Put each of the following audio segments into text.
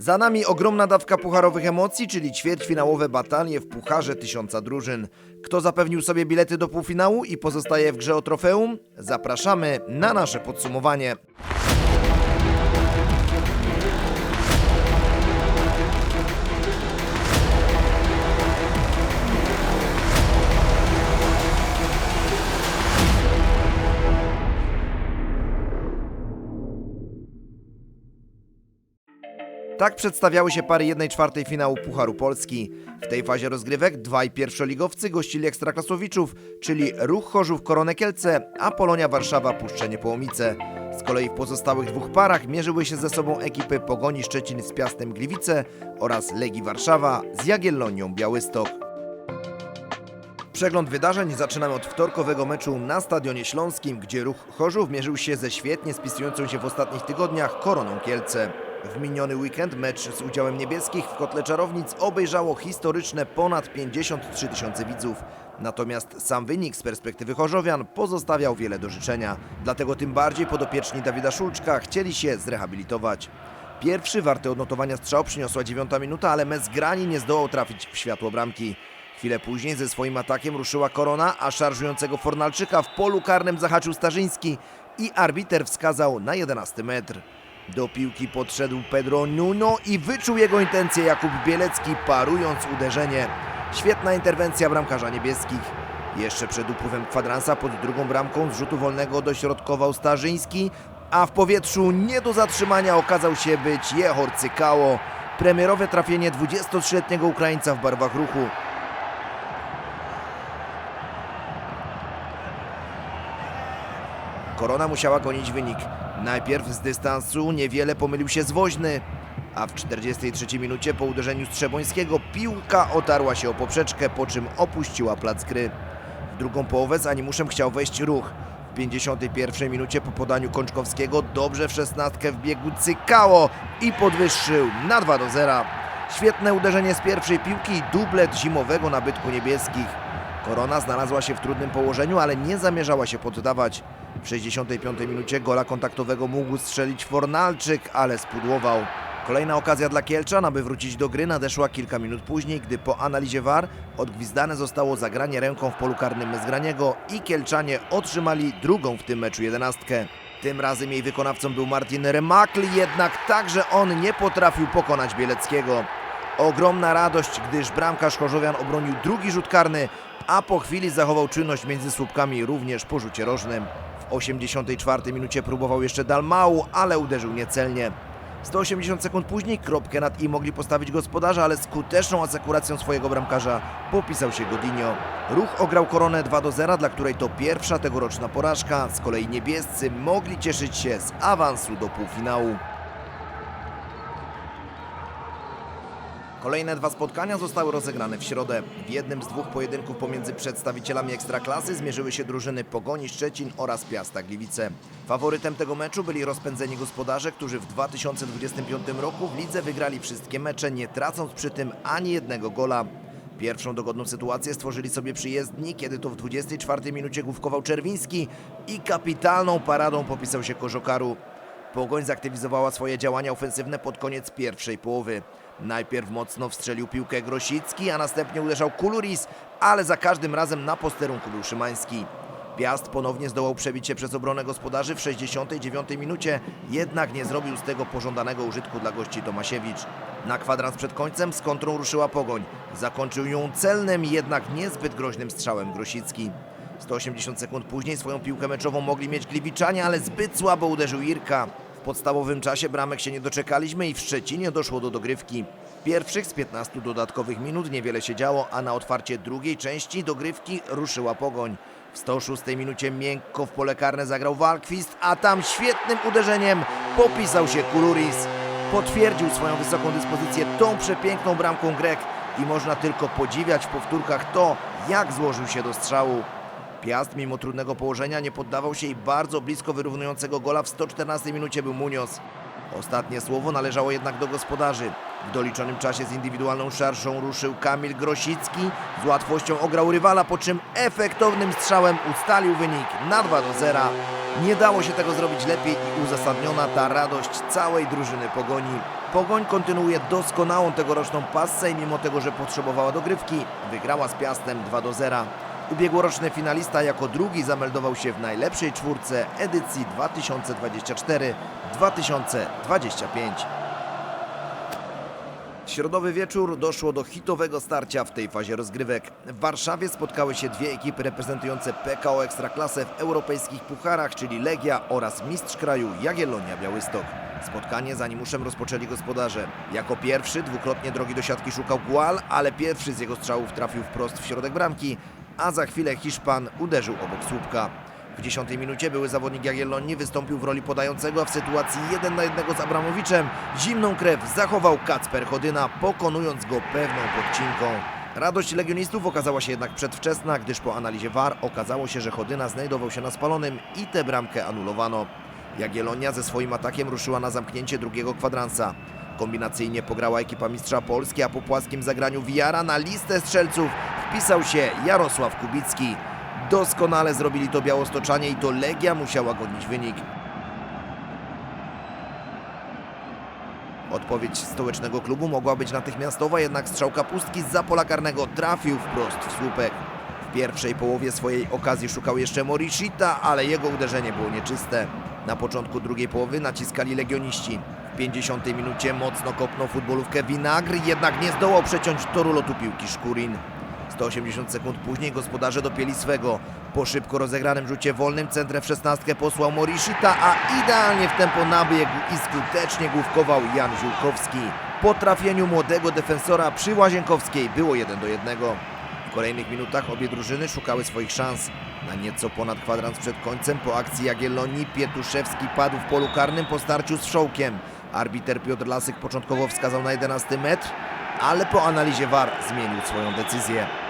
Za nami ogromna dawka pucharowych emocji, czyli ćwierćfinałowe batalie w Pucharze Tysiąca Drużyn. Kto zapewnił sobie bilety do półfinału i pozostaje w grze o trofeum? Zapraszamy na nasze podsumowanie. Tak przedstawiały się pary 1-4 finału Pucharu Polski. W tej fazie rozgrywek dwaj pierwszoligowcy gościli ekstraklasowiczów, czyli Ruch Chorzów Koronę Kielce, a Polonia Warszawa Puszczenie Połomice. Z kolei w pozostałych dwóch parach mierzyły się ze sobą ekipy Pogoni Szczecin z Piastem Gliwice oraz Legii Warszawa z Jagiellonią Białystok. Przegląd wydarzeń zaczynamy od wtorkowego meczu na Stadionie Śląskim, gdzie ruch Chorzów mierzył się ze świetnie spisującą się w ostatnich tygodniach Koroną Kielce. W miniony weekend mecz z udziałem niebieskich w Kotle Czarownic obejrzało historyczne ponad 53 tysiące widzów. Natomiast sam wynik z perspektywy Chorzowian pozostawiał wiele do życzenia. Dlatego tym bardziej podopieczni Dawida Szulczka chcieli się zrehabilitować. Pierwszy warty odnotowania strzał przyniosła dziewiąta minuta, ale Mezgrani nie zdołał trafić w światło bramki. Chwilę później ze swoim atakiem ruszyła korona, a szarżującego Fornalczyka w polu karnym zahaczył Starzyński i arbiter wskazał na 11 metr. Do piłki podszedł Pedro Nuno i wyczuł jego intencje Jakub Bielecki, parując uderzenie. Świetna interwencja bramkarza niebieskich. Jeszcze przed upływem kwadransa pod drugą bramką z rzutu wolnego dośrodkował Starzyński, a w powietrzu nie do zatrzymania okazał się być Jehor Cykało. Premierowe trafienie 23-letniego Ukraińca w barwach ruchu. Korona musiała gonić wynik. Najpierw z dystansu niewiele pomylił się z woźny, a w 43 minucie po uderzeniu Strzebońskiego piłka otarła się o poprzeczkę, po czym opuściła plac gry. W drugą połowę z animuszem chciał wejść ruch. W 51 minucie po podaniu Kączkowskiego dobrze w szesnastkę wbiegł Cykało i podwyższył na 2 do 0. Świetne uderzenie z pierwszej piłki i dublet zimowego nabytku niebieskich. Korona znalazła się w trudnym położeniu, ale nie zamierzała się poddawać. W 65 minucie gola kontaktowego mógł strzelić Fornalczyk, ale spudłował. Kolejna okazja dla Kielczan, aby wrócić do gry, nadeszła kilka minut później, gdy po analizie VAR odgwizdane zostało zagranie ręką w polu karnym Mezgraniego i Kielczanie otrzymali drugą w tym meczu jedenastkę. Tym razem jej wykonawcą był Martin Remakl, jednak także on nie potrafił pokonać Bieleckiego. Ogromna radość, gdyż bramkarz Chorzowian obronił drugi rzut karny, a po chwili zachował czynność między słupkami również po rzucie rożnym. W 84 minucie próbował jeszcze Dalmau, ale uderzył niecelnie. 180 sekund później kropkę nad i mogli postawić gospodarza, ale skuteczną asekuracją swojego bramkarza popisał się Godinio. Ruch ograł koronę 2 do 0, dla której to pierwsza tegoroczna porażka. Z kolei niebiescy mogli cieszyć się z awansu do półfinału. Kolejne dwa spotkania zostały rozegrane w środę. W jednym z dwóch pojedynków pomiędzy przedstawicielami Ekstraklasy zmierzyły się drużyny Pogoni Szczecin oraz Piasta Gliwice. Faworytem tego meczu byli rozpędzeni gospodarze, którzy w 2025 roku w lidze wygrali wszystkie mecze, nie tracąc przy tym ani jednego gola. Pierwszą dogodną sytuację stworzyli sobie przyjezdni, kiedy to w 24 minucie główkował Czerwiński i kapitalną paradą popisał się Korzokaru. Pogoń zaktywizowała swoje działania ofensywne pod koniec pierwszej połowy. Najpierw mocno wstrzelił piłkę Grosicki, a następnie uderzał Kuluris, ale za każdym razem na posterunku był Szymański. Piast ponownie zdołał przebić się przez obronę gospodarzy w 69 minucie, jednak nie zrobił z tego pożądanego użytku dla gości Tomasiewicz. Na kwadrans przed końcem z kontrą ruszyła Pogoń. Zakończył ją celnym, jednak niezbyt groźnym strzałem Grosicki. 180 sekund później swoją piłkę meczową mogli mieć Gliwiczanie, ale zbyt słabo uderzył Irka. W podstawowym czasie bramek się nie doczekaliśmy i w Szczecinie doszło do dogrywki. Pierwszych z 15 dodatkowych minut niewiele się działo, a na otwarcie drugiej części dogrywki ruszyła Pogoń. W 106 minucie miękko w pole karne zagrał Walkwist, a tam świetnym uderzeniem popisał się Kuluris. Potwierdził swoją wysoką dyspozycję tą przepiękną bramką Grek i można tylko podziwiać w powtórkach to, jak złożył się do strzału. Piast mimo trudnego położenia nie poddawał się i bardzo blisko wyrównującego gola w 114 minucie był Munoz. Ostatnie słowo należało jednak do gospodarzy. W doliczonym czasie z indywidualną szarżą ruszył Kamil Grosicki. Z łatwością ograł rywala, po czym efektownym strzałem ustalił wynik na 2 do 0. Nie dało się tego zrobić lepiej i uzasadniona ta radość całej drużyny Pogoni. Pogoń kontynuuje doskonałą tegoroczną passę i mimo tego, że potrzebowała dogrywki, wygrała z Piastem 2 do 0. Ubiegłoroczny finalista jako drugi zameldował się w najlepszej czwórce edycji 2024-2025. W środowy wieczór doszło do hitowego starcia w tej fazie rozgrywek. W Warszawie spotkały się dwie ekipy reprezentujące PKO Ekstraklasę w europejskich pucharach, czyli Legia oraz mistrz kraju Jagiellonia Białystok. Spotkanie za Animuszem rozpoczęli gospodarze. Jako pierwszy dwukrotnie drogi do siatki szukał Gual, ale pierwszy z jego strzałów trafił wprost w środek bramki, a za chwilę Hiszpan uderzył obok słupka. W dziesiątej minucie były zawodnik Jagiellonii wystąpił w roli podającego, w sytuacji 1 na 1 z Abramowiczem zimną krew zachował Kacper Chodyna, pokonując go pewną podcinką. Radość legionistów okazała się jednak przedwczesna, gdyż po analizie VAR okazało się, że Chodyna znajdował się na spalonym i tę bramkę anulowano. Jagiellonia ze swoim atakiem ruszyła na zamknięcie drugiego kwadransa. Kombinacyjnie pograła ekipa mistrza Polski, a po płaskim zagraniu Wiara na listę strzelców wpisał się Jarosław Kubicki. Doskonale zrobili to białostoczanie i to Legia musiała gonić wynik. Odpowiedź stołecznego klubu mogła być natychmiastowa, jednak strzał kapustki z pola karnego trafił wprost w słupek. W pierwszej połowie swojej okazji szukał jeszcze Morishita, ale jego uderzenie było nieczyste. Na początku drugiej połowy naciskali legioniści. W 50 minucie mocno kopnął futbolówkę Winagr, jednak nie zdołał przeciąć toru lotu piłki Szkurin. 180 sekund później gospodarze dopięli swego. Po szybko rozegranym rzucie wolnym centrem w szesnastkę posłał Morishita, a idealnie w tempo nabiegł i skutecznie główkował Jan Ziółkowski. Po trafieniu młodego defensora przy Łazienkowskiej było 1 do 1. W kolejnych minutach obie drużyny szukały swoich szans. Na nieco ponad kwadrans przed końcem po akcji Jagiellonii Pietuszewski padł w polu karnym po starciu z Szołkiem. Arbiter Piotr Lasyk początkowo wskazał na 11 metr, ale po analizie VAR zmienił swoją decyzję.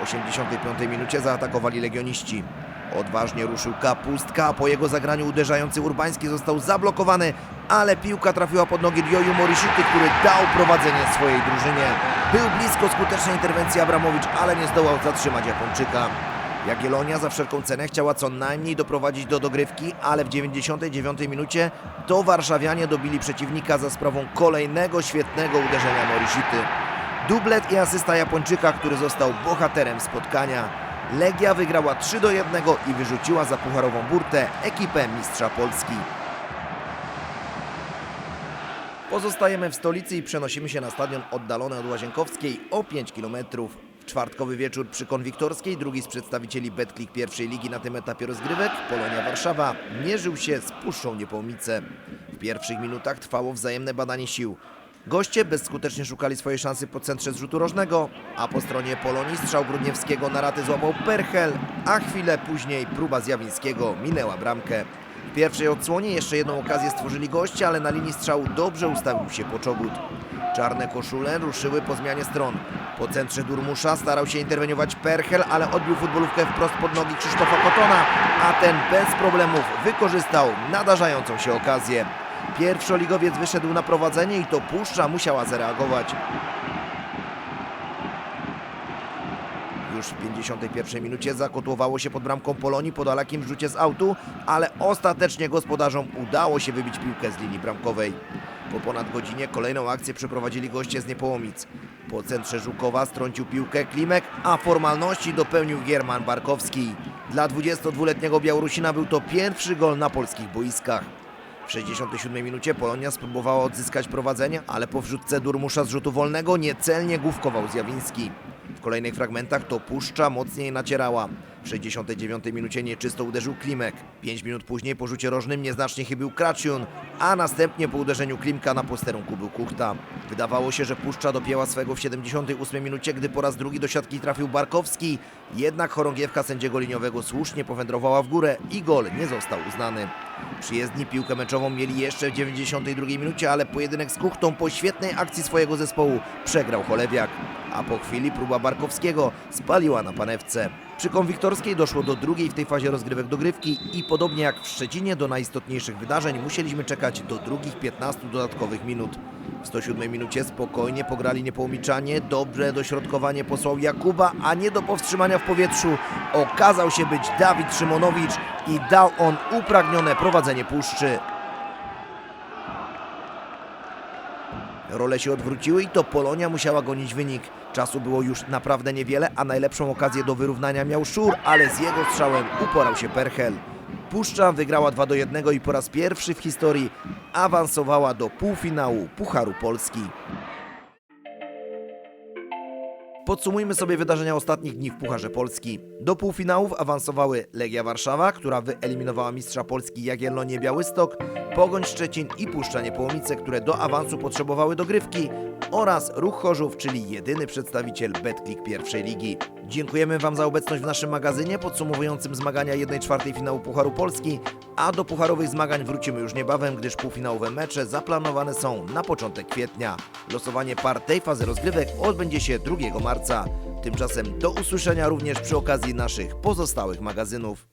W 85 minucie zaatakowali legioniści. Odważnie ruszył Kapustka, a po jego zagraniu uderzający Urbański został zablokowany, ale piłka trafiła pod nogi Dioju Morishity, który dał prowadzenie swojej drużynie. Był blisko skutecznej interwencji Abramowicz, ale nie zdołał zatrzymać Japończyka. Jagiellonia za wszelką cenę chciała co najmniej doprowadzić do dogrywki, ale w 99 minucie to warszawianie dobili przeciwnika za sprawą kolejnego świetnego uderzenia Morishity. Dublet i asysta Japończyka, który został bohaterem spotkania. Legia wygrała 3 do 1 i wyrzuciła za pucharową burtę ekipę mistrza Polski. Pozostajemy w stolicy i przenosimy się na stadion oddalony od Łazienkowskiej o 5 km. W czwartkowy wieczór przy Konwiktorskiej drugi z przedstawicieli Betclic pierwszej ligi na tym etapie rozgrywek, Polonia Warszawa, mierzył się z Puszczą Niepołomice. W pierwszych minutach trwało wzajemne badanie sił. Goście bezskutecznie szukali swojej szansy po centrze zrzutu rożnego, a po stronie Polonii strzał Grudniewskiego na raty złapał Perchel, a chwilę później próba Zjawińskiego minęła bramkę. W pierwszej odsłonie jeszcze jedną okazję stworzyli goście, ale na linii strzału dobrze ustawił się Poczobut. Czarne koszule ruszyły po zmianie stron. Po centrze Durmusza starał się interweniować Perchel, ale odbił futbolówkę wprost pod nogi Krzysztofa Kotona, a ten bez problemów wykorzystał nadarzającą się okazję. Pierwszoligowiec wyszedł na prowadzenie i to Puszcza musiała zareagować. Już w 51 minucie zakotłowało się pod bramką Polonii po dalekim rzucie z autu, ale ostatecznie gospodarzom udało się wybić piłkę z linii bramkowej. Po ponad godzinie kolejną akcję przeprowadzili goście z Niepołomic. Po centrze Żukowa strącił piłkę Klimek, a formalności dopełnił Gierman Barkowski. Dla 22-letniego Białorusina był to pierwszy gol na polskich boiskach. W 67 minucie Polonia spróbowała odzyskać prowadzenie, ale po wrzutce Durmusza z rzutu wolnego niecelnie główkował Zjawiński. W kolejnych fragmentach to Puszcza mocniej nacierała. W 69 minucie nieczysto uderzył Klimek. 5 minut później po rzucie rożnym nieznacznie chybił Kraciun, a następnie po uderzeniu Klimka na posterunku był Kuchta. Wydawało się, że Puszcza dopięła swego w 78 minucie, gdy po raz drugi do siatki trafił Barkowski. Jednak chorągiewka sędziego liniowego słusznie powędrowała w górę i gol nie został uznany. Przyjezdni piłkę meczową mieli jeszcze w 92 minucie, ale pojedynek z Kuchtą po świetnej akcji swojego zespołu przegrał Cholewiak. A po chwili próba Barkowskiego spaliła na panewce. Przy Konwiktorskiej doszło do drugiej w tej fazie rozgrywek dogrywki i podobnie jak w Szczecinie do najistotniejszych wydarzeń musieliśmy czekać do drugich 15 dodatkowych minut. W 107 minucie spokojnie pograli niepołomiczanie, dobre dośrodkowanie posłał Jakuba, a nie do powstrzymania w powietrzu okazał się być Dawid Szymonowicz i dał on upragnione prowadzenie puszczy. Role się odwróciły i to Polonia musiała gonić wynik. Czasu było już naprawdę niewiele, a najlepszą okazję do wyrównania miał Szur, ale z jego strzałem uporał się Perchel. Puszcza wygrała 2 do 1 i po raz pierwszy w historii awansowała do półfinału Pucharu Polski. Podsumujmy sobie wydarzenia ostatnich dni w Pucharze Polski. Do półfinałów awansowały Legia Warszawa, która wyeliminowała mistrza Polski Jagiellonię Białystok, Pogoń Szczecin i Puszcza Niepołomice, które do awansu potrzebowały dogrywki oraz Ruch Chorzów, czyli jedyny przedstawiciel Betclick pierwszej ligi. Dziękujemy Wam za obecność w naszym magazynie podsumowującym zmagania 1-4 finału Pucharu Polski, a do pucharowych zmagań wrócimy już niebawem, gdyż półfinałowe mecze zaplanowane są na początek kwietnia. Losowanie par tej fazy rozgrywek odbędzie się 2 marca. Tymczasem do usłyszenia również przy okazji naszych pozostałych magazynów.